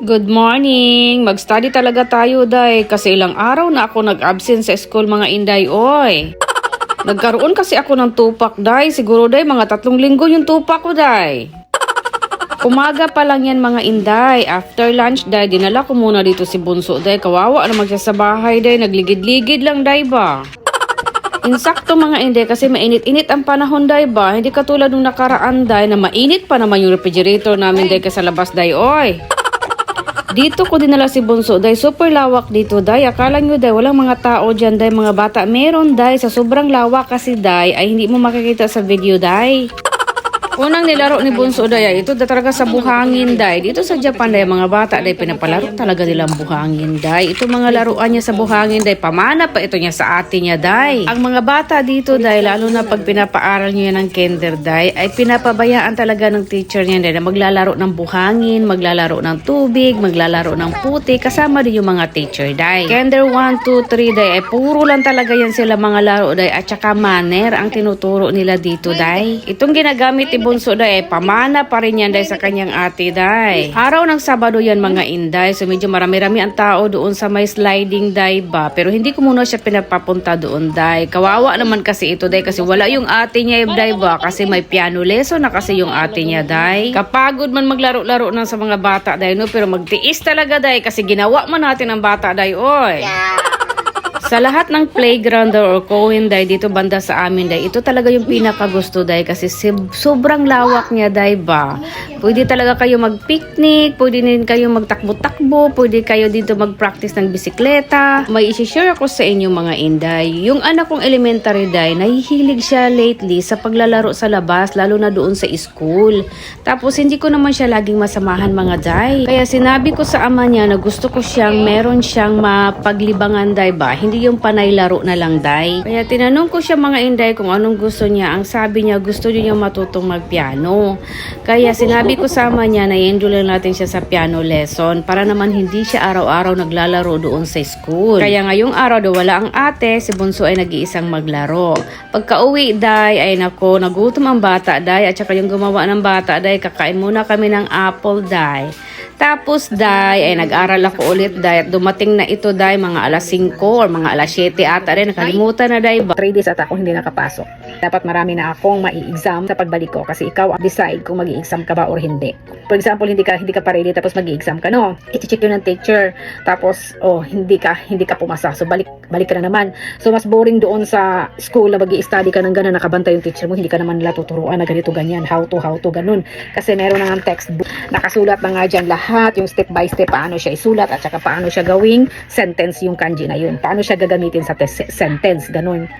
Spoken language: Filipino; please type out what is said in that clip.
Good morning! Mag-study talaga tayo, day. Kasi ilang araw na ako nag-absent sa school, mga inday, oy. Nagkaroon kasi ako ng tupak, day. Siguro, day, mga tatlong linggo yung tupak ko, day. Umaga pa lang yan, mga inday. After lunch, day, dinala ko muna dito si Bunso, day. Kawawa naman siya sa bahay, day. Nagligid-ligid lang, day ba? Insakto mga inday kasi mainit-init ang panahon day ba? Hindi katulad nung nakaraan day na mainit pa naman yung refrigerator namin day sa labas day oy. Dito ko dinala si Bunso day super lawak dito day. Akala nyo day walang mga tao dyan day mga bata. Meron day sa sobrang lawak kasi day ay hindi mo makikita sa video day. Unang nilaro ni Bunso day ay ito da talaga sa buhangin day. Dito sa Japan day mga bata day pinapalaro talaga nilang buhangin day. Ito mga laruan niya sa buhangin day. Pamana pa ito niya sa ate niya day. Ang mga bata dito day lalo na pag pinapaaral niya ng kinder day ay pinapabayaan talaga ng teacher niya day na maglalaro ng buhangin, maglalaro ng tubig, maglalaro ng puti kasama din yung mga teacher day. Kinder 1, 2, 3 day ay puro lang talaga yan sila mga laro day at saka manner ang tinuturo nila dito day. Itong ginagamit ni day, pamana pa rin yan day sa kanyang ate day. Araw ng Sabado yan mga inday, so medyo marami-rami ang tao doon sa may sliding day ba. Pero hindi ko muna siya pinapapunta doon day. Kawawa naman kasi ito day kasi wala yung ate niya day ba kasi may piano lesson na kasi yung ate niya day. Kapagod man maglaro-laro ng sa mga bata day no, pero magtiis talaga day kasi ginawa man natin ang bata day oy. Sa lahat ng playground or Cohen day dito banda sa amin day, ito talaga yung pinakagusto day kasi sobrang lawak niya day ba. Pwede talaga kayo mag-picnic, pwede din kayo magtakbo-takbo, pwede kayo dito mag-practice ng bisikleta. May isi-share ako sa inyo mga inday. Yung anak kong elementary day, nahihilig siya lately sa paglalaro sa labas, lalo na doon sa school. Tapos hindi ko naman siya laging masamahan mga day. Kaya sinabi ko sa ama niya na gusto ko siyang meron siyang mapaglibangan day ba? Hindi yung panay laro na lang day. Kaya tinanong ko siya mga inday kung anong gusto niya. Ang sabi niya gusto niya matutong magpiano. Kaya sinabi ko sa ama niya na i-enroll lang natin siya sa piano lesson para naman hindi siya araw-araw naglalaro doon sa school. Kaya ngayong araw daw wala ang ate, si Bunso ay nag-iisang maglaro. Pagka uwi day ay nako nagutom ang bata day at saka yung gumawa ng bata day kakain muna kami ng apple day. Tapos day ay nag-aral ako ulit day at dumating na ito day mga alas 5 or mga alas 7 ata rin nakalimutan na day ba? 3 days at ako hindi nakapasok. Dapat marami na akong mai-exam sa pagbalik ko kasi ikaw ang decide kung mag exam ka ba or hindi. For example, hindi ka hindi ka pa ready tapos mag exam ka no. I-check yun ng teacher. Tapos oh, hindi ka hindi ka pumasa. So balik balik ka na naman. So mas boring doon sa school na mag study ka ng ganun nakabantay yung teacher mo, hindi ka naman nila tuturuan na ganito ganyan, how to how to ganun. Kasi meron na ng textbook. Nakasulat na nga diyan lahat yung step by step paano siya isulat at saka paano siya gawing sentence yung kanji na yun. Paano siya gagamitin sa te- sentence ganun.